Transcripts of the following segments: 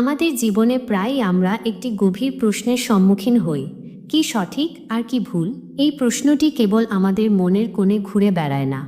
আমাদের জীবনে প্রায় আমরা একটি গভীর প্রশ্নের সম্মুখীন হই, কি সঠিক আর কি ভুল? এই প্রশ্নটি কেবল আমাদের মনের কোণে ঘুরে বেড়ায় না,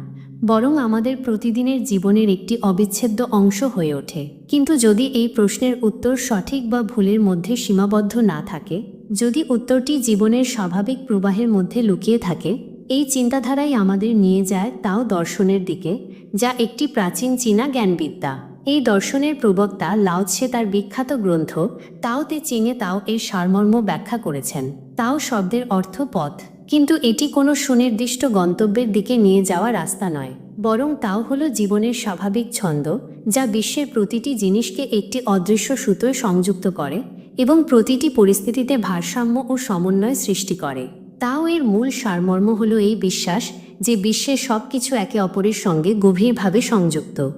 বরং আমাদের প্রতিদিনের জীবনের একটি অবিচ্ছেদ্য অংশ হয়ে ওঠে। কিন্তু যদি এই প্রশ্নের উত্তর সঠিক বা ভুলের মধ্যে সীমাবদ্ধ না থাকে, যদি উত্তরটি জীবনের স্বাভাবিক প্রবাহের মধ্যে লুকিয়ে থাকে, এই চিন্তাধারাই আমাদের নিয়ে যায় তাও দর্শনের দিকে, যা একটি প্রাচীন চীনা জ্ঞানবিদ্যা। এই দর্শনের প্রবক্তা লাওৎসে তার বিখ্যাত গ্রন্থ তাওতে চিঙে তাও এর সারমর্ম ব্যাখ্যা করেছেন। তাও শব্দের অর্থ পথ। কিন্তু এটি কোনো সুনির্দিষ্ট গন্তব্যের দিকে নিয়ে যাওয়া রাস্তা নয়। বরং তাও হলো জীবনের স্বাভাবিক ছন্দ, যা বিশ্বের প্রতিটি জিনিসকে একটি অদৃশ্য সুতোয় সংযুক্ত করে এবং প্রতিটি পরিস্থিতিতে ভারসাম্য ও সমন্বয় সৃষ্টি করে। তাও এর মূল সারমর্ম হলো এই বিশ্বাস যে বিশ্বের সব কিছু একে অপরের সঙ্গে গভীরভাবে সংযুক্ত।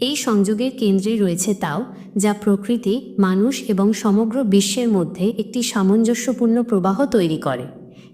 এই সংযোগের কেন্দ্রে রয়েছে তাও, যা প্রকৃতি, মানুষ এবং সমগ্র বিশ্বের মধ্যে একটি সামঞ্জস্যপূর্ণ প্রবাহ তৈরি করে।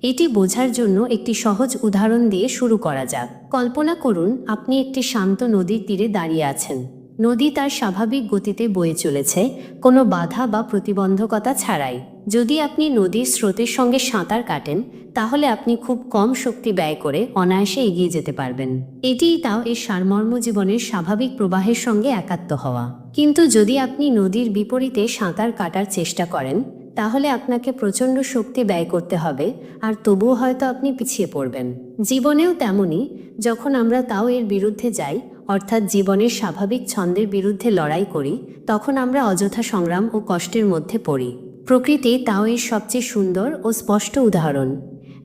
এটি বোঝার জন্য একটি সহজ উদাহরণ দিয়ে শুরু করা যাক। কল্পনা করুন, আপনি একটি শান্ত নদীর তীরে দাঁড়িয়ে আছেন। নদী তার স্বাভাবিক গতিতে বয়ে চলেছে, কোনো বাধা বা প্রতিবন্ধকতা ছাড়াই। যদি আপনি নদীর স্রোতের সঙ্গে সাঁতার কাটেন, তাহলে আপনি খুব কম শক্তি ব্যয় করে অনায়াসে এগিয়ে যেতে পারবেন। এটিই তাও এর সারমর্ম জীবনের স্বাভাবিক প্রবাহের সঙ্গে একাত্ম হওয়া। কিন্তু যদি আপনি নদীর বিপরীতে সাঁতার কাটার চেষ্টা করেন তাহলে আপনাকে প্রচণ্ড শক্তি ব্যয় করতে হবে, আর তবুও হয়তো আপনি পিছিয়ে পড়বেন। জীবনেও তেমনই, যখন আমরা তাও এর বিরুদ্ধে যাই, অর্থাৎ জীবনের স্বাভাবিক ছন্দের বিরুদ্ধে লড়াই করি, তখন আমরা অযথা সংগ্রাম ও কষ্টের মধ্যে পড়ি। প্রকৃতি তাও এর সবচেয়ে সুন্দর ও স্পষ্ট উদাহরণ।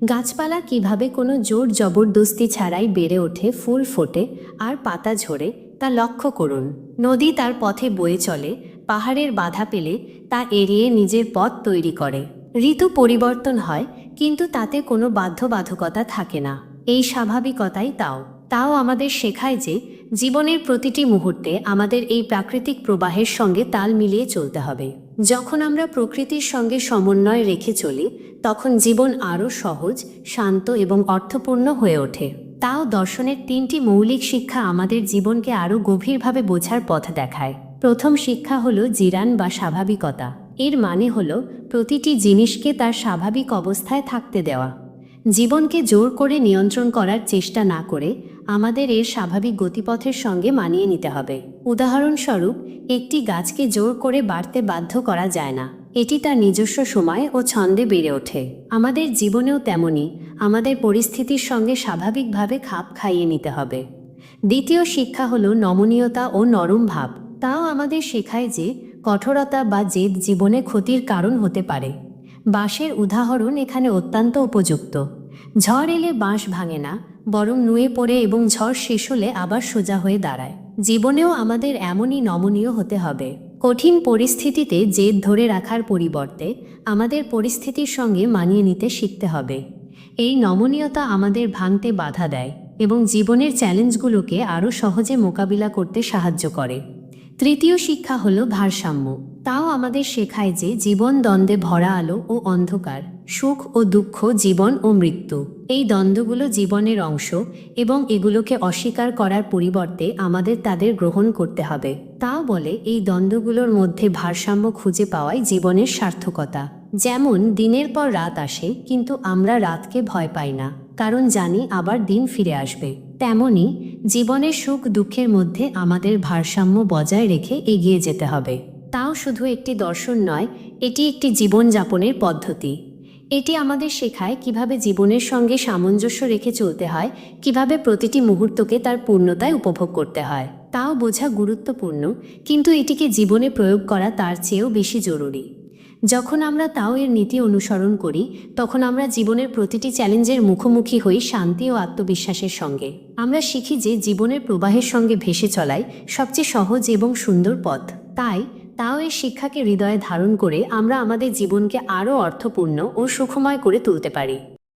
গাছপালা কীভাবে কোনো জোর জবরদস্তি ছাড়াই বেড়ে ওঠে, ফুল ফোটে, আর পাতা ঝরে, তা লক্ষ্য করুন। নদী তার পথে বয়ে চলে পাহাড়ের বাধা পেলে তা এড়িয়ে নিজের পথ তৈরি করে। ঋতু পরিবর্তন হয়, কিন্তু তাতে কোনো বাধ্যবাধকতা থাকে না। এই স্বাভাবিকতাই তাও। তাও আমাদের শেখায় যে, জীবনের প্রতিটি মুহূর্তে আমাদের এই প্রাকৃতিক প্রবাহের সঙ্গে তাল মিলিয়ে চলতে হবে। যখন আমরা প্রকৃতির সঙ্গে সমন্বয় রেখে চলি, তখন জীবন আরও সহজ, শান্ত এবং অর্থপূর্ণ হয়ে ওঠে। তাও দর্শনের তিনটি মৌলিক শিক্ষা আমাদের জীবনকে আরও গভীরভাবে বোঝার পথ দেখায়। প্রথম শিক্ষা হলো জিরান বা স্বাভাবিকতা। এর মানে হলো প্রতিটি জিনিসকে তার স্বাভাবিক অবস্থায় থাকতে দেওয়া। জীবনকে জোর করে নিয়ন্ত্রণ করার চেষ্টা না করে আমাদের এর স্বাভাবিক গতিপথের সঙ্গে মানিয়ে নিতে হবে। উদাহরণস্বরূপ, একটি গাছকে জোর করে বাড়তে বাধ্য করা যায় না। এটি তার নিজস্ব সময় ও ছন্দে বেড়ে ওঠে। আমাদের জীবনেও তেমনই, আমাদের পরিস্থিতির সঙ্গে স্বাভাবিকভাবে খাপ খাইয়ে নিতে হবে। দ্বিতীয় শিক্ষা হলো নমনীয়তা ও নরম ভাব। তাও আমাদের শেখায় যে কঠোরতা বা জেদ জীবনে ক্ষতির কারণ হতে পারে। বাঁশের উদাহরণ এখানে অত্যন্ত উপযুক্ত। ঝড় এলে বাঁশ ভাঙে না, বরং নুয়ে পড়ে এবং ঝড় শেষ হলে আবার সোজা হয়ে দাঁড়ায়। জীবনেও আমাদের এমনই নমনীয় হতে হবে। কঠিন পরিস্থিতিতে জেদ ধরে রাখার পরিবর্তে আমাদের পরিস্থিতির সঙ্গে মানিয়ে নিতে শিখতে হবে। এই নমনীয়তা আমাদের ভাঙতে বাধা দেয় এবং জীবনের চ্যালেঞ্জগুলোকে আরও সহজে মোকাবিলা করতে সাহায্য করে। তৃতীয় শিক্ষা হলো ভারসাম্য। তাও আমাদের শেখায় যে জীবন দ্বন্দ্বে ভরা আলো ও অন্ধকার, সুখ ও দুঃখ, জীবন ও মৃত্যু। এই দ্বন্দ্বগুলো জীবনের অংশ এবং এগুলোকে অস্বীকার করার পরিবর্তে আমাদের তাদের গ্রহণ করতে হবে। তাও বলে, এই দ্বন্দ্বগুলোর মধ্যে ভারসাম্য খুঁজে পাওয়াই জীবনের সার্থকতা। যেমন, দিনের পর রাত আসে, কিন্তু আমরা রাতকে ভয় পাই না, কারণ জানি আবার দিন ফিরে আসবে। তেমনি জীবনের সুখ দুঃখের মধ্যে আমাদের ভারসাম্য বজায় রেখে এগিয়ে যেতে হবে। তাও শুধু একটি দর্শন নয়, এটি একটি জীবনযাপনের পদ্ধতি। এটি আমাদের শেখায় কীভাবে জীবনের সঙ্গে সামঞ্জস্য রেখে চলতে হয়, কীভাবে প্রতিটি মুহূর্তকে তার পূর্ণতায় উপভোগ করতে হয়। তাও বোঝা গুরুত্বপূর্ণ, কিন্তু এটিকে জীবনে প্রয়োগ করা তার চেয়েও বেশি জরুরি। যখন আমরা তাও এর নীতি অনুসরণ করি, তখন আমরা জীবনের প্রতিটি চ্যালেঞ্জের মুখোমুখি হই শান্তি ও আত্মবিশ্বাসের সঙ্গে। আমরা শিখি যে জীবনের প্রবাহের সঙ্গে ভেসে চলাই সবচেয়ে সহজ এবং সুন্দর পথ। তাই, তাও এই শিক্ষাকে হৃদয়ে ধারণ করে আমরা আমাদের জীবনকে আরও অর্থপূর্ণ ও সুখময় করে তুলতে পারি।